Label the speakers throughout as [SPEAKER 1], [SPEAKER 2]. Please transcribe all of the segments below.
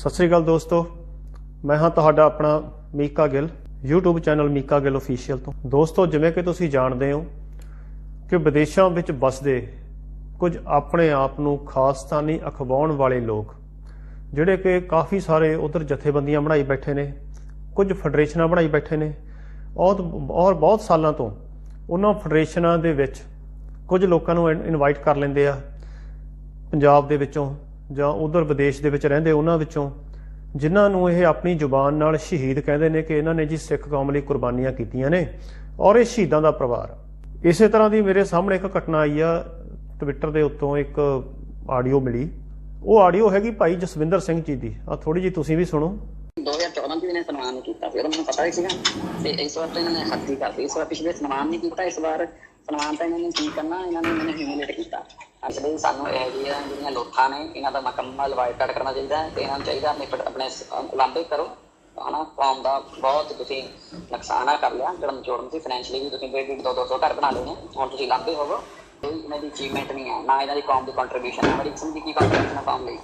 [SPEAKER 1] ਸਤਿ ਸ੍ਰੀ ਅਕਾਲ ਦੋਸਤੋ। ਮੈਂ ਹਾਂ ਤੁਹਾਡਾ ਆਪਣਾ Mika Gill, YouTube channel Mika Gill official ਤੋਂ। ਦੋਸਤੋ, ਜਿਵੇਂ ਕਿ ਤੁਸੀਂ ਜਾਣਦੇ ਹੋ ਕਿ ਵਿਦੇਸ਼ਾਂ ਵਿੱਚ ਵਸਦੇ ਕੁਝ ਆਪਣੇ ਆਪ ਨੂੰ ਖਾਸਤਾਨੀ ਅਖਵਾਉਣ ਵਾਲੇ ਲੋਕ, ਜਿਹੜੇ ਕਿ ਕਾਫੀ ਸਾਰੇ ਉਧਰ ਜਥੇਬੰਦੀਆਂ ਬਣਾਈ ਬੈਠੇ ਨੇ, ਕੁਝ ਫੈਡਰੇਸ਼ਨਾਂ ਬਣਾਈ ਬੈਠੇ ਨੇ, ਔਰ ਔਰ ਬਹੁਤ ਸਾਲਾਂ ਤੋਂ ਉਹਨਾਂ ਫੈਡਰੇਸ਼ਨਾਂ ਦੇ ਵਿੱਚ ਕੁਝ ਲੋਕਾਂ ਨੂੰ ਇਨਵਾਈਟ ਕਰ ਲੈਂਦੇ ਆ, ਪੰਜਾਬ ਦੇ ਵਿੱਚੋਂ। ਜਾਂ ਉਧਰ ਵਿਦੇਸ਼ ਦੇ ਵਿੱਚ ਰਹਿੰਦੇ ਉਹਨਾਂ ਵਿੱਚੋਂ, ਜਿਨ੍ਹਾਂ ਨੂੰ ਇਹ ਆਪਣੀ ਜ਼ੁਬਾਨ ਨਾਲ ਸ਼ਹੀਦ ਕਹਿੰਦੇ ਨੇ ਕਿ ਇਹਨਾਂ ਨੇ ਜੀ ਸਿੱਖ ਕੌਮ ਲਈ ਕੁਰਬਾਨੀਆਂ ਕੀਤੀਆਂ ਨੇ ਔਰ ਇਹ ਸ਼ਹੀਦਾਂ ਦਾ ਪਰਿਵਾਰ। ਇਸੇ ਤਰ੍ਹਾਂ ਦੀ ਮੇਰੇ ਸਾਹਮਣੇ ਇੱਕ ਘਟਨਾ ਆਈ ਆ ਟਵਿੱਟਰ ਦੇ ਉੱਤੋਂ ਇੱਕ ਆਡੀਓ ਮਿਲੀ। ਉਹ ਆਡੀਓ ਹੈਗੀ ਭਾਈ ਜਸਵਿੰਦਰ ਸਿੰਘ ਜੀ ਦੀ। ਆ ਥੋੜੀ ਜੀ ਤੁਸੀਂ ਵੀ ਸੁਣੋ।
[SPEAKER 2] 2014 ਇਹਨੇ ਸਨਮਾਨ ਕੀਤਾ ਸੀ ਮੈਨੂੰ ਪਤਾ ਹੀ ਸੀਗਾ ਤੇ ਇਸ ਵਾਰ ਤਾਂ ਇਹਨਾਂ ਨੇ ਹੱਦ ਹੀ ਕਰਤੀ ਇਸ ਵਾਰ ਪਿਛਲੇ ਸਨਮਾਨ ਨਹੀਂ ਕੀਤਾ, ਇਸ ਵਾਰ ਸਨਮਾਨ ਤਾਂ ਇਹਨਾਂ ਨੇ ਕੀ ਕਰਨਾ, ਇਹਨਾਂ ਨੇ ਮੈਨੂੰ ਹਿਊਮਿਲੇਟ ਕੀਤਾ। ਅਸਲੀ ਸਾਨੂੰ ਇਹ ਜਿਹੜੀਆਂ ਜਿਹੜੀਆਂ ਲੋਥਾਂ ਨੇ, ਇਹਨਾਂ ਦਾ ਮੁਕੰਮਲ ਬਾਈਕਾਟ ਕਰਨਾ ਚਾਹੀਦਾ ਹੈ ਤੇ ਇਹਨਾਂ ਨੂੰ ਚਾਹੀਦਾ ਆਪਣੇ ਆਪਣੇ ਲਾਂਬੇ ਕਰੋ। ਹਨਾ, ਕੌਮ ਦਾ ਬਹੁਤ ਤੁਸੀਂ ਨੁਕਸਾਨ ਕਰ ਲਿਆ ਜਨਮ ਜੋੜਨ ਸੀ ਫਾਈਨੈਂਸ਼ਲੀ ਵੀ ਤੁਸੀਂ ਡੇਢ ਦੋ ਦੋ ਸੌ ਘਰ ਬਣਾ ਲਏ ਨੇ, ਹੁਣ ਤੁਸੀਂ ਲਾਂਬੇ ਹੋਵੋ। ਕੋਈ ਇਹਨਾਂ ਦੀ ਅਚੀਵਮੈਂਟ ਨਹੀਂ ਹੈ, ਨਾ ਇਹਨਾਂ ਦੀ ਕੌਮ ਦੀ ਕੰਟਰੀਬਿਊਸ਼ਨ ਹੈ, ਬੜੀ ਕਿਸਮ ਦੀ ਕੀ ਕੰਟਰੀਬਿਊਸ਼ਨ ਹੈ ਕੌਮ ਲਈ।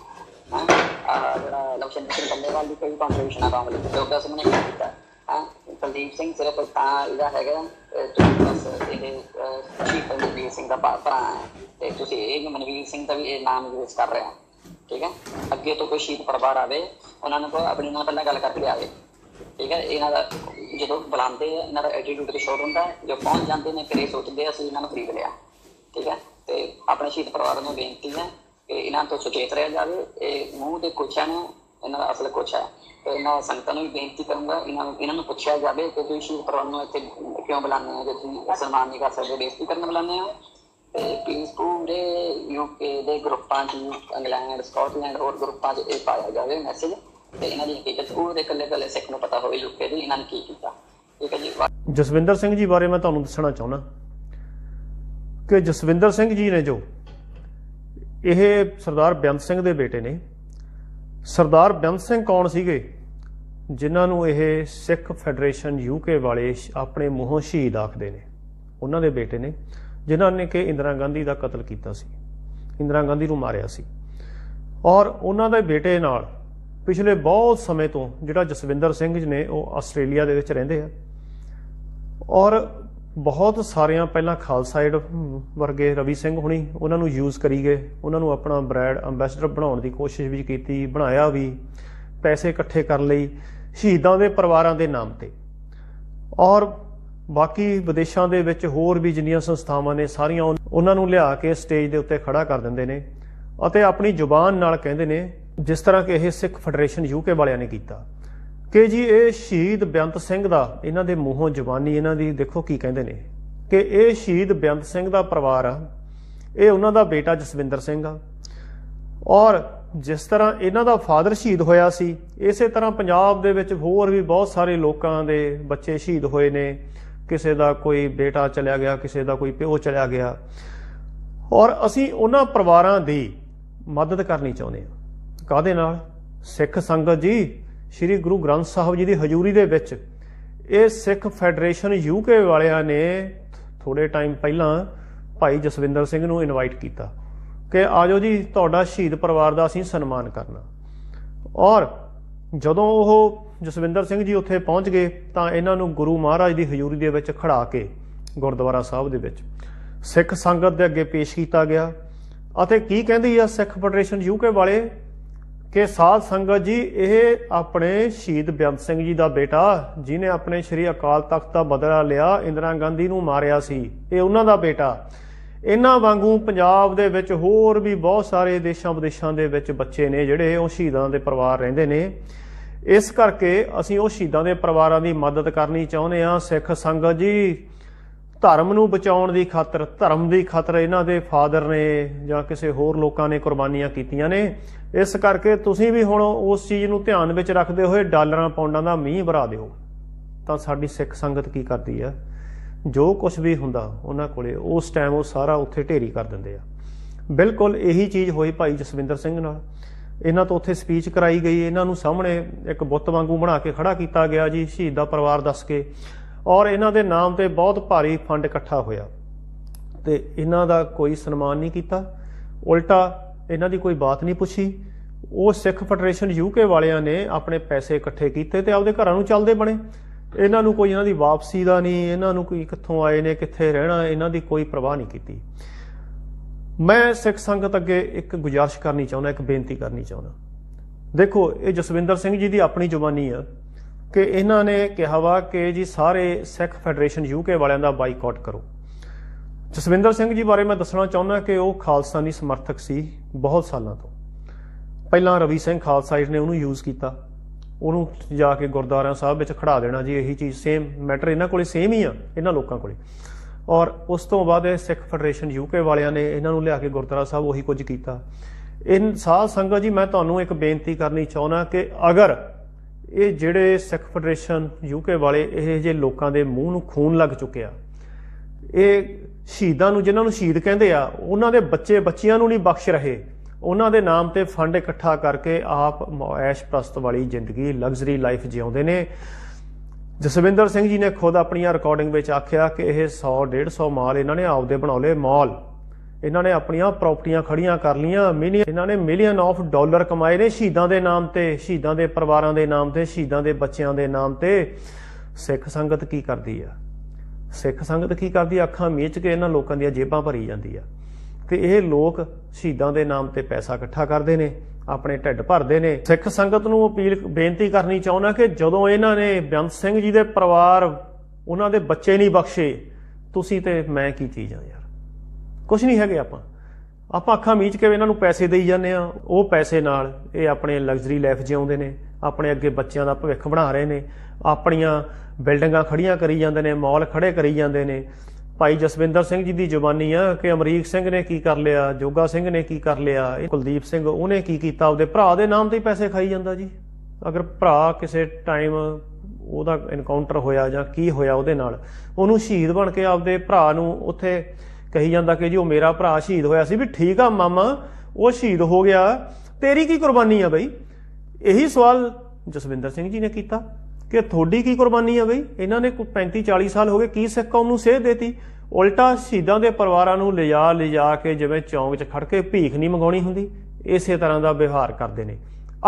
[SPEAKER 2] ਜਿਹੜਾ ਲਵਸ਼ਨ ਸਿੰਘ ਕੰਦੇਵਾਲ ਦੀ ਕੋਈ ਕੰਟਰੀਬਿਊਸ਼ਨ ਆ ਕੌਮ ਲਈ ਜੋਗਾ ਸਿੰਘ ਨੇ ਕੀਤਾ ਹਾਂ। ਕੁਲਦੀਪ ਸਿੰਘ ਸਿਰਫ ਤਾਂ ਇਹਦਾ ਹੈਗਾ ਤੁਸੀਂ ਬਸ ਇਹ ਅਹ, ਸ਼ਹੀਦ ਸਿੰਘ ਦਾ ਭਰਾ ਹੈ ਤੇ ਤੁਸੀਂ ਇਹ ਮਨਵੀਰ ਸਿੰਘ ਦਾ ਵੀ ਇਹ ਨਾਮ ਯੂਜ਼ ਕਰ ਰਹੇ ਹੋ ਠੀਕ ਹੈ? ਅੱਗੇ ਤੋਂ ਕੋਈ ਸ਼ਹੀਦ ਪਰਿਵਾਰ ਆਵੇ ਉਹਨਾਂ ਨੂੰ ਕਹੋ ਆਪਣੀ ਨਾਲ ਪਹਿਲਾਂ ਗੱਲ ਕਰਕੇ ਆਵੇ ਠੀਕ ਹੈ? ਇਹਨਾਂ ਦਾ ਜਦੋਂ ਬੁਲਾਉਂਦੇ ਆ ਇਹਨਾਂ ਦਾ ਐਟੀਟਿਊਡ ਤੇ ਸ਼ੋਰ ਹੁੰਦਾ ਜੋ ਪਹੁੰਚ ਜਾਂਦੇ ਨੇ ਫਿਰ ਇਹ ਸੋਚਦੇ ਅਸੀਂ ਇਹਨਾਂ ਨੂੰ ਖਰੀਦ ਲਿਆ ਠੀਕ ਹੈ? ਤੇ ਆਪਣੇ ਸ਼ਹੀਦ ਪਰਿਵਾਰ ਨੂੰ ਬੇਨਤੀ ਹੈ ਕਿ ਇਹਨਾਂ ਤੋਂ ਸੁਚੇਤ ਰਹਿ ਜਾਵੇ ਇਹ ਮੂੰਹ ਦੇ ਕੁਛ ਨੇ ਇਹਨਾਂ ਦਾ ਅਸਲ ਕੁਛ ਹੈ ਤੇ ਇਹਨਾਂ ਸੰਗਤਾਂ ਨੂੰ ਬੇਨਤੀ ਕਰੂੰਗਾ ਇਹਨਾਂ ਨੂੰ ਇਹਨਾਂ ਨੂੰ ਪੁੱਛਿਆ ਜਾਵੇ ਕਿ ਤੁਸੀਂ ਸ਼ਹੀਦ ਪਰਿਵਾਰ ਨੂੰ ਇੱਥੇ ਕਿਉਂ ਬੁਲਾਉਂਦੇ ਹੋ ਜੇ ਤੁਸੀਂ ਸਨਮਾਨ ਨਹੀਂ ਕਰ ਸਕਦੇ ਬੇਇੱਜ਼ਤੀ ਕਰਨ ਬੁਲਾਉਂਦੇ ਹੋ ਤੇ ਪਲੀਜ਼ ਪੂਰੇ ਯੂਕੇ ਦੇ ਗਰੁੱਪਾਂ 'ਚ ਇੰਗਲੈਂਡ ਸਕਾਟਲੈਂਡ ਹੋਰ ਗਰੁੱਪਾਂ 'ਚ ਇਹ ਪਾਇਆ ਜਾਵੇ ਮੈਸੇਜ ਤੇ ਇਹਨਾਂ ਦੀ ਹਕੀਕਤ ਪੂਰੇ ਇਕੱਲੇ ਕੱਲੇ ਸਿੱਖ ਨੂੰ ਪਤਾ ਹੋਵੇ ਯੂਕੇ ਦੀ ਇਹਨਾਂ ਨੇ ਕੀ ਕੀਤਾ ਠੀਕ ਹੈ ਜੀ
[SPEAKER 1] ਜਸਵਿੰਦਰ ਸਿੰਘ ਜੀ ਬਾਰੇ ਮੈਂ ਤੁਹਾਨੂੰ ਦੱਸਣਾ ਚਾਹੁੰਦਾ ਕਿ ਜਸਵਿੰਦਰ ਸਿੰਘ ਜੀ ਨੇ ਜੋ ਇਹ ਸਰਦਾਰ ਬੇਅੰਤ ਸਿੰਘ ਦੇ ਬੇਟੇ ਨੇ। ਸਰਦਾਰ ਬੇਅੰਤ ਸਿੰਘ ਕੌਣ ਸੀਗੇ? ਜਿਨ੍ਹਾਂ ਨੂੰ ਇਹ ਸਿੱਖ ਫੈਡਰੇਸ਼ਨ ਯੂਕੇ ਵਾਲੇ ਸ਼- ਆਪਣੇ ਮੂੰਹੋਂ ਸ਼ਹੀਦ ਆਖਦੇ ਨੇ। ਉਹਨਾਂ ਦੇ ਬੇਟੇ ਨੇ, ਜਿਨ੍ਹਾਂ ਨੇ ਕਿ ਇੰਦਰਾ ਗਾਂਧੀ ਦਾ ਕਤਲ ਕੀਤਾ ਸੀ। ਇੰਦਰਾ ਗਾਂਧੀ ਨੂੰ ਮਾਰਿਆ ਸੀ। ਔਰ ਉਹਨਾਂ ਦੇ ਬੇਟੇ ਨਾਲ ਪਿਛਲੇ ਬਹੁਤ ਸਮੇਂ ਤੋਂ ਜਿਹੜਾ ਜਸਵਿੰਦਰ ਸਿੰਘ ਜੀ ਨੇ ਉਹ ਆਸਟ੍ਰੇਲੀਆ ਦੇ ਵਿੱਚ ਰਹਿੰਦੇ ਆ। ਔਰ ਬਹੁਤ ਸਾਰਿਆਂ ਪਹਿਲਾਂ ਖਾਲਸਾ ਏਡ ਵਰਗੇ ਰਵੀ ਸਿੰਘ ਹੁਣੀ ਉਹਨਾਂ ਨੂੰ ਯੂਜ਼ ਕਰੀ ਗਏ। ਉਹਨਾਂ ਨੂੰ ਆਪਣਾ ਬ੍ਰਾਂਡ ਐਮਬੈਸਡਰ ਬਣਾਉਣ ਦੀ ਕੋਸ਼ਿਸ਼ ਵੀ ਕੀਤੀ, ਬਣਾਇਆ ਵੀ, ਪੈਸੇ ਇਕੱਠੇ ਕਰਨ ਲਈ, ਸ਼ਹੀਦਾਂ ਦੇ ਪਰਿਵਾਰਾਂ ਦੇ ਨਾਮ ਤੇ। ਔਰ ਬਾਕੀ ਵਿਦੇਸ਼ਾਂ ਦੇ ਵਿੱਚ ਹੋਰ ਵੀ ਜਿੰਨੀਆਂ ਸੰਸਥਾਵਾਂ ਨੇ, ਸਾਰੀਆਂ ਉਨ- ਉਹਨਾਂ ਨੂੰ ਲਿਆ ਕੇ ਸਟੇਜ ਦੇ ਉੱਤੇ ਖੜਾ ਕਰ ਦਿੰਦੇ ਨੇ। ਅਤੇ ਆਪਣੀ ਜ਼ੁਬਾਨ ਨਾਲ ਕਹਿੰਦੇ ਨੇ, ਜਿਸ ਤਰ੍ਹਾਂ ਕਿ ਇਹ ਸਿੱਖ ਫੈਡਰੇਸ਼ਨ ਯੂਕੇ ਵਾਲਿਆਂ ਨੇ ਕੀਤਾ। ਕਿ ਜੀ ਇਹ ਸ਼ਹੀਦ ਬੇਅੰਤ ਸਿੰਘ ਦਾ, ਇਹਨਾਂ ਦੇ ਮੂੰਹੋਂ ਜ਼ੁਬਾਨੀ ਇਹਨਾਂ ਦੀ, ਦੇਖੋ ਕੀ ਕਹਿੰਦੇ ਨੇ। ਕਿ ਇਹ ਸ਼ਹੀਦ ਬੇਅੰਤ ਸਿੰਘ ਦਾ ਪਰਿਵਾਰ ਆ, ਇਹ ਉਹਨਾਂ ਦਾ ਬੇਟਾ ਜਸਵਿੰਦਰ ਸਿੰਘ ਆ। ਔਰ ਜਿਸ ਤਰ੍ਹਾਂ ਇਹਨਾਂ ਦਾ ਫਾਦਰ ਸ਼ਹੀਦ ਹੋਇਆ ਸੀ, ਇਸੇ ਤਰ੍ਹਾਂ ਪੰਜਾਬ ਦੇ ਵਿੱਚ ਹੋਰ ਵੀ ਬਹੁਤ ਸਾਰੇ ਲੋਕਾਂ ਦੇ ਬੱਚੇ ਸ਼ਹੀਦ ਹੋਏ ਨੇ। ਕਿਸੇ ਦਾ ਕੋਈ ਬੇਟਾ ਚਲਿਆ ਗਿਆ, ਕਿਸੇ ਦਾ ਕੋਈ ਪਿਓ ਚਲਿਆ ਗਿਆ। ਔਰ ਅਸੀਂ ਉਹਨਾਂ ਪਰਿਵਾਰਾਂ ਦੀ ਮਦਦ ਕਰਨੀ ਚਾਹੁੰਦੇ ਹਾਂ। ਕਾਦੇ ਨਾਲ? ਸਿੱਖ ਸੰਗਤ ਜੀ ਸ੍ਰੀ ਗੁਰੂ ਗ੍ਰੰਥ ਸਾਹਿਬ ਜੀ ਦੀ ਹਜ਼ੂਰੀ ਦੇ ਵਿੱਚ, ਇਹ ਸਿੱਖ ਫੈਡਰੇਸ਼ਨ ਯੂਕੇ ਵਾਲਿਆਂ ਨੇ ਥੋੜੇ ਟਾਈਮ ਪਹਿਲਾਂ ਭਾਈ ਜਸਵਿੰਦਰ ਸਿੰਘ ਨੂੰ ਇਨਵਾਈਟ ਕੀਤਾ ਕਿ ਆਜੋ ਜੀ, ਤੁਹਾਡਾ ਸ਼ਹੀਦ ਪਰਿਵਾਰ ਦਾ ਅਸੀਂ ਸਨਮਾਨ ਕਰਨਾ। ਔਰ ਜਦੋਂ ਉਹ ਜਸਵਿੰਦਰ ਸਿੰਘ ਜੀ ਉੱਥੇ ਪਹੁੰਚ ਗਏ, ਤਾਂ ਇਹਨਾਂ ਨੂੰ ਗੁਰੂ ਮਹਾਰਾਜ ਦੀ ਹਜ਼ੂਰੀ ਦੇ ਵਿੱਚ ਖੜਾ ਕੇ ਗੁਰਦੁਆਰਾ ਸਾਹਿਬ ਦੇ ਵਿੱਚ ਸਿੱਖ ਸੰਗਤ ਦੇ ਅੱਗੇ ਪੇਸ਼ ਕੀਤਾ ਗਿਆ। ਅਤੇ ਕੀ ਕਹਿੰਦੀ ਆ ਸਿੱਖ ਫੈਡਰੇਸ਼ਨ ਯੂਕੇ ਵਾਲੇ? ਕਿ ਸਾਧ ਸੰਗਤ ਜੀ, ਇਹ ਆਪਣੇ ਸ਼ਹੀਦ ਬੇਅੰਤ ਸਿੰਘ ਜੀ ਦਾ ਬੇਟਾ ਜਿਨੇ ਆਪਣੇ ਸ਼੍ਰੀ ਅਕਾਲ ਤਖਤ ਦਾ ਬਦਲਾ ਲਿਆ, ਇੰਦਰਾ ਗਾਂਧੀ ਨੂੰ ਮਾਰਿਆ ਸੀ। ਇਹ ਉਹਨਾਂ ਦਾ ਬੇਟਾ। ਇਹਨਾਂ ਵਾਂਗੂ ਪੰਜਾਬ ਦੇ ਵਿੱਚ ਹੋਰ ਵੀ ਬਹੁਤ ਸਾਰੇ ਦੇਸ਼ਾਂ ਵਿਦੇਸ਼ਾਂ ਦੇ ਵਿੱਚ ਬੱਚੇ ਨੇ ਜਿਹੜੇ ਉਹ ਸ਼ਹੀਦਾਂ ਦੇ ਪਰਿਵਾਰ ਰਹਿੰਦੇ ਨੇ। ਇਸ ਕਰਕੇ ਅਸੀਂ ਉਹ ਸ਼ਹੀਦਾਂ ਦੇ ਪਰਿਵਾਰਾਂ ਦੀ ਮਦਦ ਕਰਨੀ ਚਾਹੁੰਦੇ ਹਾਂ। ਸਿੱਖ ਸੰਗਤ ਜੀ ਧਰਮ ਨੂੰ ਬਚਾਉਣ ਦੀ ਖਾਤਰ, ਧਰਮ ਦੀ ਖਾਤਰ ਇਹਨਾਂ ਦੇ ਫਾਦਰ ਨੇ ਜਾਂ ਕਿਸੇ ਹੋਰ ਲੋਕਾਂ ਨੇ ਕੁਰਬਾਨੀਆਂ ਕੀਤੀਆਂ ਨੇ। ਇਸ ਕਰਕੇ ਤੁਸੀਂ ਵੀ ਹੁਣ ਉਸ ਚੀਜ਼ ਨੂੰ ਧਿਆਨ ਵਿੱਚ ਰੱਖਦੇ ਹੋਏ ਡਾਲਰਾਂ ਪਾਉਂਡਾਂ ਦਾ ਮੀਂਹ ਵਰਾ ਦਿਓ। ਤਾਂ ਸਾਡੀ ਸਿੱਖ ਸੰਗਤ ਕੀ ਕਰਦੀ ਆ? ਜੋ ਕੁਝ ਵੀ ਹੁੰਦਾ ਉਹਨਾਂ ਕੋਲੇ ਉਸ ਟਾਈਮ ਉਹ ਸਾਰਾ ਉੱਥੇ ਢੇਰੀ ਕਰ ਦਿੰਦੇ ਆ। ਬਿਲਕੁਲ ਇਹੀ ਚੀਜ਼ ਹੋਈ ਭਾਈ ਜਸਵਿੰਦਰ ਸਿੰਘ ਨਾਲ। ਇਹਨਾਂ ਤੋਂ ਉੱਥੇ ਸਪੀਚ ਕਰਾਈ ਗਈ। ਇਹਨਾਂ ਨੂੰ ਸਾਹਮਣੇ ਇੱਕ ਬੁੱਤ ਵਾਂਗੂ ਬਣਾ ਕੇ ਖੜਾ ਕੀਤਾ ਗਿਆ ਜੀ, ਸ਼ਹੀਦ ਦਾ ਪਰਿਵਾਰ ਦੱਸ ਕੇ। ਔਰ ਇਹਨਾਂ ਦੇ ਨਾਮ ਤੇ ਬਹੁਤ ਭਾਰੀ ਫੰਡ ਇਕੱਠਾ ਹੋਇਆ। ਤੇ ਇਹਨਾਂ ਦਾ ਕੋਈ ਸਨਮਾਨ ਨਹੀਂ ਕੀਤਾ। ਉਲਟਾ ਇਹਨਾਂ ਦੀ ਕੋਈ ਬਾਤ ਨਹੀਂ ਪੁੱਛੀ। ਉਹ ਸਿੱਖ ਫੈਡਰੇਸ਼ਨ ਯੂਕੇ ਵਾਲਿਆਂ ਨੇ ਆਪਣੇ ਪੈਸੇ ਇਕੱਠੇ ਕੀਤੇ ਤੇ ਆਪਦੇ ਘਰਾਂ ਨੂੰ ਚੱਲਦੇ ਬਣੇ। ਇਹਨਾਂ ਨੂੰ ਕੋਈ ਇਹਨਾਂ ਦੀ ਵਾਪਸੀ ਦਾ ਨਹੀਂ, ਇਹਨਾਂ ਨੂੰ ਕੋਈ ਕਿੱਥੋਂ ਆਏ ਨੇ, ਕਿੱਥੇ ਰਹਿਣਾ, ਇਹਨਾਂ ਦੀ ਕੋਈ ਪਰਵਾਹ ਨਹੀਂ ਕੀਤੀ। ਮੈਂ ਸਿੱਖ ਸੰਗਤ ਅੱਗੇ ਇੱਕ ਗੁਜ਼ਾਰਿਸ਼ ਕਰਨੀ ਚਾਹੁੰਦਾ, ਇੱਕ ਬੇਨਤੀ ਕਰਨੀ ਚਾਹੁੰਦਾ। ਦੇਖੋ, ਇਹ ਜਸਵਿੰਦਰ ਸਿੰਘ ਜੀ ਦੀ ਆਪਣੀ ਜ਼ੁਬਾਨੀ ਆ। ਕਿ ਇਹਨਾਂ ਨੇ ਕਿਹਾ ਵਾ ਕਿ ਜੀ ਸਾਰੇ ਸਿੱਖ ਫੈਡਰੇਸ਼ਨ ਯੂਕੇ ਵਾਲਿਆਂ ਦਾ ਬਾਈਕਾਟ ਕਰੋ। ਜਸਵਿੰਦਰ ਸਿੰਘ ਜੀ ਬਾਰੇ ਮੈਂ ਦੱਸਣਾ ਚਾਹੁੰਦਾ ਕਿ ਉਹ ਖਾਲਸਾਨੀ ਸਮਰਥਕ ਸੀ ਬਹੁਤ ਸਾਲਾਂ ਤੋਂ। ਪਹਿਲਾਂ ਰਵੀ ਸਿੰਘ ਖਾਲਸਾ ਜੀ ਨੇ ਉਹਨੂੰ ਯੂਜ਼ ਕੀਤਾ। ਉਹਨੂੰ ਜਾ ਕੇ ਗੁਰਦੁਆਰਿਆਂ ਸਾਹਿਬ ਵਿੱਚ ਖੜਾ ਦੇਣਾ ਜੀ, ਇਹੀ ਚੀਜ਼ ਸੇਮ ਮੈਟਰ ਇਹਨਾਂ ਕੋਲੇ ਸੇਮ ਹੀ ਆ, ਇਹਨਾਂ ਲੋਕਾਂ ਕੋਲੇ। ਔਰ ਉਸ ਤੋਂ ਬਾਅਦ ਇਹ ਸਿੱਖ ਫੈਡਰੇਸ਼ਨ ਯੂਕੇ ਵਾਲਿਆਂ ਨੇ ਇਹਨਾਂ ਨੂੰ ਲਿਆ ਕੇ ਗੁਰਦੁਆਰਾ ਸਾਹਿਬ ਉਹੀ ਕੁਝ ਕੀਤਾ। ਇਨ ਸਾਧ ਸੰਗਤ ਜੀ, ਮੈਂ ਤੁਹਾਨੂੰ ਇੱਕ ਬੇਨਤੀ ਕਰਨੀ ਚਾਹੁੰਦਾ ਕਿ ਅਗਰ ਇਹ ਜਿਹੜੇ ਸਿੱਖ ਫੈਡਰੇਸ਼ਨ ਯੂਕੇ ਵਾਲੇ ਇਹ ਜੇ ਲੋਕਾਂ ਦੇ ਮੂੰਹ ਨੂੰ ਖੂਨ ਲੱਗ ਚੁੱਕਿਆ ਇਹ ਸ਼ਹੀਦਾਂ ਨੂੰ ਜਿਨ੍ਹਾਂ ਨੂੰ ਸ਼ਹੀਦ ਕਹਿੰਦੇ ਆ, ਉਹਨਾਂ ਦੇ ਬੱਚੇ ਬੱਚਿਆਂ ਨੂੰ ਨਹੀਂ ਬਖਸ਼ ਰਹੇ। ਉਹਨਾਂ ਦੇ ਨਾਮ ਤੇ ਫੰਡ ਇਕੱਠਾ ਕਰਕੇ ਆਪ ਐਸ਼ ਪ੍ਰਸਤ ਵਾਲੀ ਜ਼ਿੰਦਗੀ, ਲਗਜ਼ਰੀ ਲਾਈਫ ਜਿਉਂਦੇ ਨੇ। ਜਸਵਿੰਦਰ ਸਿੰਘ ਜੀ ਨੇ ਖੁਦ ਆਪਣੀਆਂ ਰਿਕਾਰਡਿੰਗ ਵਿੱਚ ਆਖਿਆ ਕਿ ਇਹ 100 150 ਮਾਲ ਇਹਨਾਂ ਨੇ ਆਪਦੇ ਬਣਾ ਲਏ ਮਾਲ। ਇਹਨਾਂ ਨੇ ਆਪਣੀਆਂ ਪ੍ਰਾਪਰਟੀਆਂ ਖੜੀਆਂ ਕਰ ਲੀਆਂ ਮਿਲੀਅਨ ਇਹਨਾਂ ਨੇ ਮਿਲੀਅਨ ਆਫ ਡਾਲਰ ਕਮਾਏ ਨੇ ਸ਼ਹੀਦਾਂ ਦੇ ਨਾਮ ਤੇ, ਸ਼ਹੀਦਾਂ ਦੇ ਪਰਿਵਾਰਾਂ ਦੇ ਨਾਮ ਤੇ, ਸ਼ਹੀਦਾਂ ਦੇ ਬੱਚਿਆਂ ਦੇ ਨਾਮ ਤੇ। ਸਿੱਖ ਸੰਗਤ ਕੀ ਕਰਦੀ ਆ? ਸਿੱਖ ਸੰਗਤ ਕੀ ਕਰਦੀ ਅੱਖਾਂ ਮੀਚ ਕੇ ਇਹਨਾਂ ਲੋਕਾਂ ਦੀਆਂ ਜੇਬਾਂ ਭਰੀ ਜਾਂਦੀ ਆ। ਤੇ ਇਹ ਲੋਕ ਸ਼ਹੀਦਾਂ ਦੇ ਨਾਮ ਤੇ ਪੈਸਾ ਇਕੱਠਾ ਕਰਦੇ ਨੇ, ਆਪਣੇ ਢਿੱਡ ਭਰਦੇ ਨੇ। ਸਿੱਖ ਸੰਗਤ ਨੂੰ ਅਪੀਲ, ਬੇਨਤੀ ਕਰਨੀ ਚਾਹੁੰਦਾ ਕਿ ਜਦੋਂ ਇਹਨਾਂ ਨੇ ਬੇਅੰਤ ਸਿੰਘ ਜੀ ਦੇ ਪਰਿਵਾਰ, ਉਹਨਾਂ ਦੇ ਬੱਚੇ ਨਹੀਂ ਬਖਸ਼ੇ, ਤੁਸੀਂ ਤੇ ਮੈਂ ਕੀ ਚੀਜ਼ ਆ ਯਾਰ? ਕੁਝ ਨਹੀਂ ਹੈਗੇ ਆਪਾਂ। ਆਪਾਂ ਅੱਖਾਂ ਮੀਚ ਕੇ ਇਹਨਾਂ ਨੂੰ ਪੈਸੇ ਦੇਈ ਜਾਂਦੇ ਆ ਉਹ ਪੈਸੇ ਨਾਲ ਇਹ ਆਪਣੇ ਲਗਜ਼ਰੀ ਲਾਈਫ ਜਿਉਂਦੇ ਨੇ, ਆਪਣੇ ਅੱਗੇ ਬੱਚਿਆਂ ਦਾ ਭਵਿੱਖ ਬਣਾ ਰਹੇ ਨੇ, ਆਪਣੀਆਂ ਬਿਲਡਿੰਗਾਂ ਖੜੀਆਂ ਕਰੀ ਜਾਂਦੇ ਨੇ ਮਾਲ ਖੜੇ ਕਰੀ ਜਾਂਦੇ ਨੇ। ਭਾਈ ਜਸਵਿੰਦਰ ਸਿੰਘ ਜੀ ਦੀ ਜ਼ੁਬਾਨੀ ਆ ਕਿ ਅਮਰੀਕ ਸਿੰਘ ਨੇ ਕੀ ਕਰ ਲਿਆ, ਜੋਗਾ ਸਿੰਘ ਨੇ ਕੀ ਕਰ ਲਿਆ, ਇਹ ਕੁਲਦੀਪ ਸਿੰਘ, ਉਹਨੇ ਕੀ ਕੀਤਾ? ਆਪਦੇ ਭਰਾ ਦੇ ਨਾਮ ਤੇ ਪੈਸੇ ਖਾਈ ਜਾਂਦਾ ਜੀ। ਅਗਰ ਭਰਾ ਕਿਸੇ ਟਾਈਮ ਉਹਦਾ ਐਨਕਾਊਂਟਰ ਹੋਇਆ ਜਾਂ ਕੀ ਹੋਇਆ ਉਹਦੇ ਨਾਲ, ਉਹਨੂੰ ਸ਼ਹੀਦ ਬਣ ਕੇ ਆਪਦੇ ਭਰਾ ਨੂੰ ਉੱਥੇ ਕਹੀ ਜਾਂਦਾ ਕਿ ਜੀ ਉਹ ਮੇਰਾ ਭਰਾ ਸ਼ਹੀਦ ਹੋਇਆ ਸੀ ਵੀ ਠੀਕ ਆ ਮਾਮਾ, ਉਹ ਸ਼ਹੀਦ ਹੋ ਗਿਆ, ਤੇਰੀ ਕੀ ਕੁਰਬਾਨੀ ਆ ਬਈ? ਇਹੀ ਸਵਾਲ ਜਸਵਿੰਦਰ ਸਿੰਘ ਜੀ ਨੇ ਕੀਤਾ ਕਿ ਤੁਹਾਡੀ ਕੀ ਕੁਰਬਾਨੀ ਆ ਬਈ? ਇਹਨਾਂ ਨੇ ਕੋਈ 35 40 ਸਾਲ ਹੋ ਗਏ, ਕੀ ਸਿੱਖ ਕੌਮ ਨੂੰ ਸੇਧ ਦੇਤੀ? ਉਲਟਾ ਸ਼ਹੀਦਾਂ ਦੇ ਪਰਿਵਾਰਾਂ ਨੂੰ ਲਿਜਾ ਲਿਜਾ ਕੇ ਜਿਵੇਂ ਚੌਂਕ 'ਚ ਖੜ ਕੇ ਭੀਖ ਨਹੀਂ ਮੰਗਾਉਣੀ ਹੁੰਦੀ, ਇਸੇ ਤਰ੍ਹਾਂ ਦਾ ਵਿਵਹਾਰ ਕਰਦੇ ਨੇ।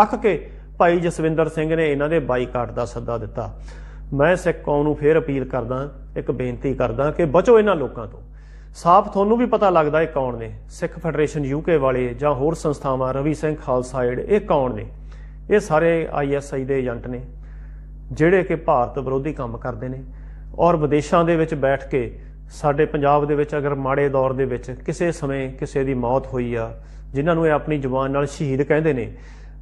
[SPEAKER 1] ਅੱਕ ਕੇ ਭਾਈ ਜਸਵਿੰਦਰ ਸਿੰਘ ਨੇ ਇਹਨਾਂ ਦੇ ਬਾਈਕਾਟ ਦਾ ਸੱਦਾ ਦਿੱਤਾ। ਮੈਂ ਸਿੱਖ ਕੌਮ ਨੂੰ ਫੇਰ ਅਪੀਲ ਕਰਦਾ, ਇੱਕ ਬੇਨਤੀ ਕਰਦਾ ਕਿ ਬਚੋ ਇਹਨਾਂ ਲੋਕਾਂ ਤੋਂ। ਸਾਫ਼ ਤੁਹਾਨੂੰ ਵੀ ਪਤਾ ਲੱਗਦਾ ਇਹ ਕੌਣ ਨੇ? ਸਿੱਖ ਫੈਡਰੇਸ਼ਨ ਯੂਕੇ ਵਾਲੇ ਜਾਂ ਹੋਰ ਸੰਸਥਾਵਾਂ, ਰਵੀ ਸਿੰਘ ਖਾਲਸਾ ਏਡ ਇਹ ਕੌਣ ਨੇ? ਇਹ ਸਾਰੇ ਆਈਐਸਆਈ ਦੇ ਏਜੰਟ ਨੇ, ਜਿਹੜੇ ਕਿ ਭਾਰਤ ਵਿਰੋਧੀ ਕੰਮ ਕਰਦੇ ਨੇ ਔਰ ਵਿਦੇਸ਼ਾਂ ਦੇ ਵਿੱਚ ਬੈਠ ਕੇ ਸਾਡੇ ਪੰਜਾਬ ਦੇ ਵਿੱਚ ਅਗਰ ਮਾੜੇ ਦੌਰ ਦੇ ਵਿੱਚ ਕਿਸੇ ਸਮੇਂ ਕਿਸੇ ਦੀ ਮੌਤ ਹੋਈ ਆ, ਜਿਨ੍ਹਾਂ ਨੂੰ ਇਹ ਆਪਣੀ ਜ਼ੁਬਾਨ ਨਾਲ ਸ਼ਹੀਦ ਕਹਿੰਦੇ ਨੇ,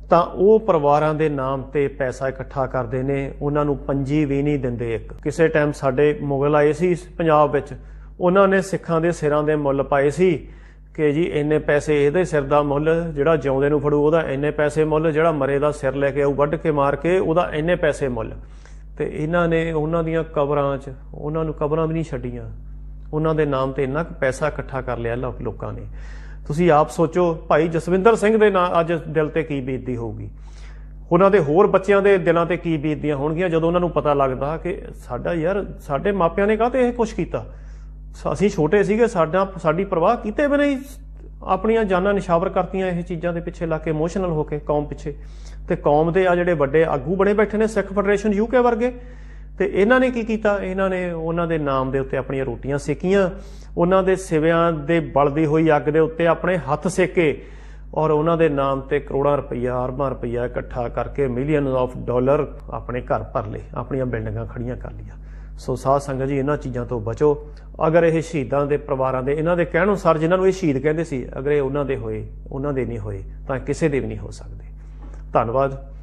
[SPEAKER 1] ਤਾਂ ਉਹ ਪਰਿਵਾਰਾਂ ਦੇ ਨਾਮ ਤੇ ਪੈਸਾ ਇਕੱਠਾ ਕਰਦੇ ਨੇ, ਉਹਨਾਂ ਨੂੰ ਪੰਜੀ ਵੀ ਨਹੀਂ ਦਿੰਦੇ ਇੱਕ। ਕਿਸੇ ਟਾਈਮ ਸਾਡੇ ਮੁਗਲ ਆਏ ਸੀ, ਪੰਜਾਬ ਵਿੱਚ ਉਹਨਾਂ ਨੇ ਸਿੱਖਾਂ ਦੇ ਸਿਰਾਂ ਦੇ ਮੁੱਲ ਪਾਏ ਸੀ ਕਿ ਜੀ ਇੰਨੇ ਪੈਸੇ ਇਹਦੇ ਸਿਰ ਦਾ ਮੁੱਲ ਜਿਹੜਾ ਜਿਉਂਦੇ ਨੂੰ ਫੜੂ, ਉਹਦਾ ਇੰਨੇ ਪੈਸੇ ਮੁੱਲ, ਜਿਹੜਾ ਮਰੇ ਦਾ ਸਿਰ ਲੈ ਕੇ ਆਊ, ਵੱਢ ਕੇ ਮਾਰ ਕੇ ਉਹਦਾ ਇੰਨੇ ਪੈਸੇ ਮੁੱਲ। ਤੇ ਇਹਨਾਂ ਨੇ ਉਹਨਾਂ ਦੀਆਂ ਕਬਰਾਂ 'ਚ, ਉਹਨਾਂ ਨੂੰ ਕਬਰਾਂ ਵੀ ਨਹੀਂ ਛੱਡੀਆਂ। ਉਹਨਾਂ ਦੇ ਨਾਮ ਤੇ ਇੰਨਾ ਕੁ ਪੈਸਾ ਇਕੱਠਾ ਕਰ ਲਿਆ ਲੋਕਾਂ ਨੇ। ਤੁਸੀਂ ਆਪ ਸੋਚੋ, ਭਾਈ ਜਸਵਿੰਦਰ ਸਿੰਘ ਦੇ ਨਾਂ ਅੱਜ ਦਿਲ ਤੇ ਕੀ ਬੀਤਦੀ ਹੋਊਗੀ? ਉਹਨਾਂ ਦੇ ਹੋਰ ਬੱਚਿਆਂ ਦੇ ਦਿਲਾਂ ਤੇ ਕੀ ਬੀਤਦੀਆਂ ਹੋਣਗੀਆਂ ਜਦੋਂ ਉਹਨਾਂ ਨੂੰ ਪਤਾ ਲੱਗਦਾ ਕਿ ਸਾਡਾ ਯਾਰ, ਸਾਡੇ ਮਾਪਿਆਂ ਨੇ ਕਾਹਤੇ ਇਹ ਕੁਝ ਕੀਤਾ? ਅਸੀਂ ਛੋਟੇ ਸੀਗੇ, ਸਾਡਾ, ਸਾਡੀ ਪਰਵਾਹ ਕੀਤੇ ਬਿਨਾਂ ਹੀ ਆਪਣੀਆਂ ਜਾਨਾਂ ਨਿਸ਼ਾਵਰ ਕਰਤੀਆਂ ਇਹ ਚੀਜ਼ਾਂ ਦੇ ਪਿੱਛੇ ਲਾ ਕੇ ਇਮੋਸ਼ਨਲ ਹੋ ਕੇ ਕੌਮ ਪਿੱਛੇ। ਤੇ ਕੌਮ ਦੇ ਆ ਜਿਹੜੇ ਵੱਡੇ ਆਗੂ ਬਣੇ ਬੈਠੇ ਨੇ ਸਿੱਖ ਫੈਡਰੇਸ਼ਨ ਯੂਕੇ ਵਰਗੇ। ਤੇ ਇਹਨਾਂ ਨੇ ਕੀ ਕੀਤਾ? ਇਹਨਾਂ ਨੇ ਉਹਨਾਂ ਦੇ ਨਾਮ ਦੇ ਉੱਤੇ ਆਪਣੀਆਂ ਰੋਟੀਆਂ ਸੇਕੀਆਂ। ਉਹਨਾਂ ਦੇ ਸਿਵਿਆਂ ਦੇ ਬਲਦੀ ਹੋਈ ਅੱਗ ਦੇ ਉੱਤੇ ਆਪਣੇ ਹੱਥ ਸੇਕੇ ਔਰ ਉਹਨਾਂ ਦੇ ਨਾਮ ਤੇ ਕਰੋੜਾਂ ਰੁਪਈਆ, ਅਰਬਾਂ ਰੁਪਈਆ ਇਕੱਠਾ ਕਰਕੇ ਮਿਲੀਅਨ ਆਫ ਡਾਲਰ ਆਪਣੇ ਘਰ ਭਰ ਲਏ, ਆਪਣੀਆਂ ਬਿਲਡਿੰਗਾਂ ਖੜੀਆਂ ਕਰ ਲਈਆਂ। ਸੋ ਸਾਧ ਸੰਗਤ ਜੀ, ਇਹਨਾਂ ਚੀਜ਼ਾਂ ਤੋਂ ਬਚੋ। ਅਗਰ ਇਹ ਸ਼ਹੀਦਾਂ ਦੇ ਪਰਿਵਾਰਾਂ ਦੇ, ਇਹਨਾਂ ਦੇ ਕਹਿਣ ਅਨੁਸਾਰ ਜਿਨ੍ਹਾਂ ਨੂੰ ਇਹ ਸ਼ਹੀਦ ਕਹਿੰਦੇ ਸੀ, ਅਗਰ ਇਹ ਉਹਨਾਂ ਦੇ ਹੋਏ, ਉਹਨਾਂ ਦੇ ਨਹੀਂ ਹੋਏ, ਤਾਂ ਕਿਸੇ ਦੇ ਵੀ ਨਹੀਂ ਹੋ ਸਕਦੇ। ਧੰਨਵਾਦ।